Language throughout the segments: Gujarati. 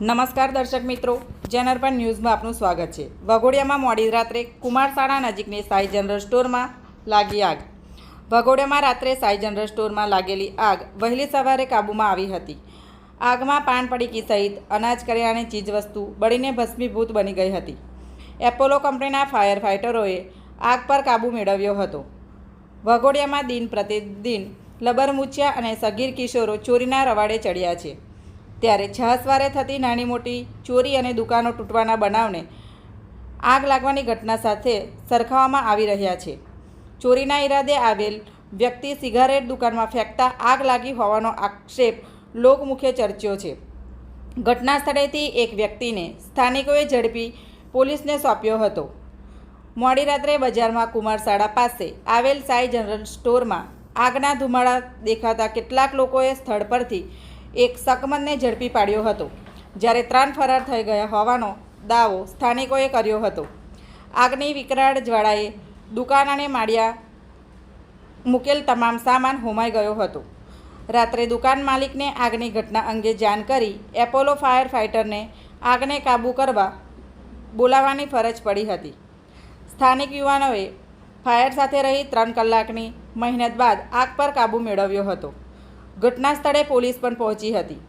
નમસ્કાર દર્શક મિત્રો જનરપન ન્યૂઝમાં આપનું સ્વાગત છે. વઘોડિયામાં મોડી રાત્રે કુમારશાળા નજીકની સાઈ જનરલ સ્ટોરમાં લાગી આગ. વઘોડિયામાં રાત્રે સાઈ જનરલ સ્ટોરમાં લાગેલી આગ વહેલી સવારે કાબૂમાં આવી હતી. આગમાં પાન પડીકી સહિત અનાજ કરિયાણી ચીજવસ્તુ બળીને ભસ્મીભૂત બની ગઈ હતી. એપોલો કંપનીના ફાયર ફાઇટરોએ આગ પર કાબૂ મેળવ્યો હતો. વઘોડિયામાં દિન પ્રતિદિન લબરમૂછિયા અને સગીર કિશોરો ચોરીના રવાડે ચડ્યા છે. ત્યારે જહાસવારે થતી નાની મોટી ચોરી અને દુકાનો તૂટવાના બનાવને આગ લાગવાની ઘટના સાથે સરખાવવામાં આવી રહ્યા છે. ચોરીના ઈરાદે આવેલ વ્યક્તિ સિગારેટ દુકાનમાં ફેંકતા આગ લાગી હોવાનો આક્ષેપ લોકમુખે ચર્ચ્યો છે. ઘટના સ્થળેથી એક વ્યક્તિને સ્થાનિકોએ ઝડપી પોલીસને સોંપ્યો હતો. મોડી રાત્રે બજારમાં કુમારશાળા પાસે આવેલ સાઈ જનરલ સ્ટોરમાં આગના ધુમાડા દેખાતા કેટલાક લોકોએ સ્થળ પરથી એક શકમંદને ઝડપી પાડ્યો હતો. જ્યારે ત્રણ ફરાર થઈ ગયા હોવાનો દાવો સ્થાનિકોએ કર્યો હતો. આગની વિકરાળ જ્વાળાએ દુકાન અને માળિયા મૂકેલ તમામ સામાન હોમાઈ ગયો હતો. રાત્રે દુકાન માલિકને આગની ઘટના અંગે જાણ કરી એપોલો ફાયર ફાઇટરને આગને કાબૂ કરવા બોલાવવાની ફરજ પડી હતી. સ્થાનિક યુવાનોએ ફાયર સાથે રહી ત્રણ કલાકની મહેનત બાદ આગ પર કાબૂ મેળવ્યો હતો. ઘટના સ્થળે પોલીસ પણ પહોંચી હતી.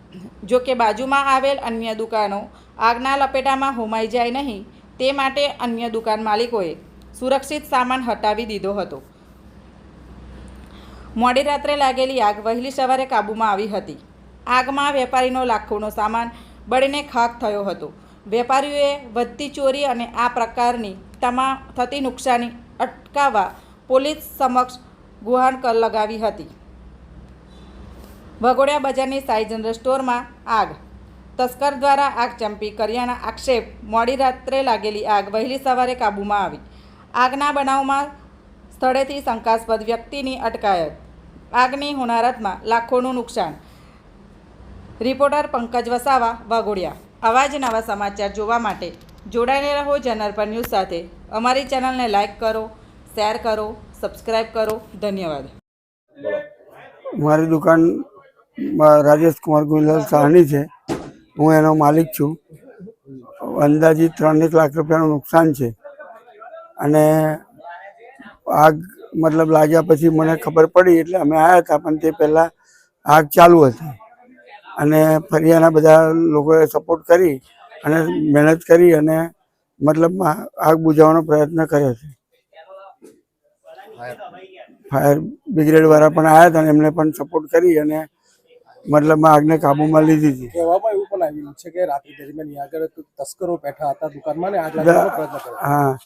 જો કે બાજુમાં આવેલ અન્ય દુકાનો આગના લપેટામાં હોમાઈ જાય નહીં, તે માટે અન્ય દુકાન માલિકોએ સુરક્ષિત સામાન હટાવી દીધો હતો. મોડી રાત્રે લાગેલી આગ વહેલી સવારે કાબૂમાં આવી હતી. આગમાં વેપારીનો લાખોનો સામાન બળીને ખાક થયો હતો. વેપારીઓએ વધતી ચોરી અને આ પ્રકારની તમામ થતી નુકસાની અટકાવવા પોલીસ સમક્ષ ગુહાણ કર લગાવી હતી. વઘોડિયા બજારની સાઈ જનરલ સ્ટોરમાં આગ. તસ્કર દ્વારા આગ ચંપી કર્યાના આક્ષેપ. મોડી રાત્રે લાગેલી આગ વહેલી સવારે કાબૂમાં આવી. આગના બનાવમાં સ્થળેથી શંકાસ્પદ વ્યક્તિની અટકાયત. આગની હોનારતમાં લાખોનું નુકસાન. રિપોર્ટર પંકજ વસાવા, વાઘોડિયા. આવા નવા સમાચાર જોવા માટે જોડાઈને રહો જનરપર ન્યૂઝ સાથે. અમારી ચેનલને લાઇક કરો, શેર કરો સબસ્ક્રાઈબ કરો. ધન્યવાદ. મારી દુકાન રાજેશ કુમાર ગોહિલાલ સાહની છે. હું એનો માલિક છું. અંદાજિત ત્રણેક લાખ રૂપિયાનું નુકસાન છે. અને આગ મતલબ લાગ્યા પછી મને ખબર પડી એટલે અમે આવ્યા હતા પણ તે પહેલાં આગ ચાલુ હતી. અને ફરિયાના બધા લોકોએ સપોર્ટ કરી અને મહેનત કરી અને મતલબ આગ બુઝાવવાનો પ્રયત્ન કર્યો છે. ફાયર બ્રિગેડવાળા પણ આવ્યા હતા અને એમને પણ સપોર્ટ કરી અને મતલબ આગને કાબુમાં લીધી હતી. કહેવામાં એવું પણ આવ્યું છે કે રાત્રિ દરમિયાન આગળ તસ્કરો બેઠા હતા દુકાનમાં ને આગ લાગવાનો પ્રયત્ન કર્યો. હા.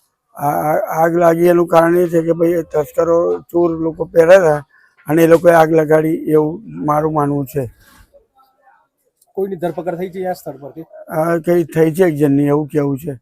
આગ લાગી એનું કારણ એ છે કે ભાઈ તસ્કરો ચોર લોકો પહેર્યા હતા અને એ લોકોએ આગ લગાડી એવું મારું માનવું છે. કોઈની ધરપકડ થઈ છે આ સ્થળ પરથી? આ કઈ થઈ છે એક જણની એવું કેવું છે.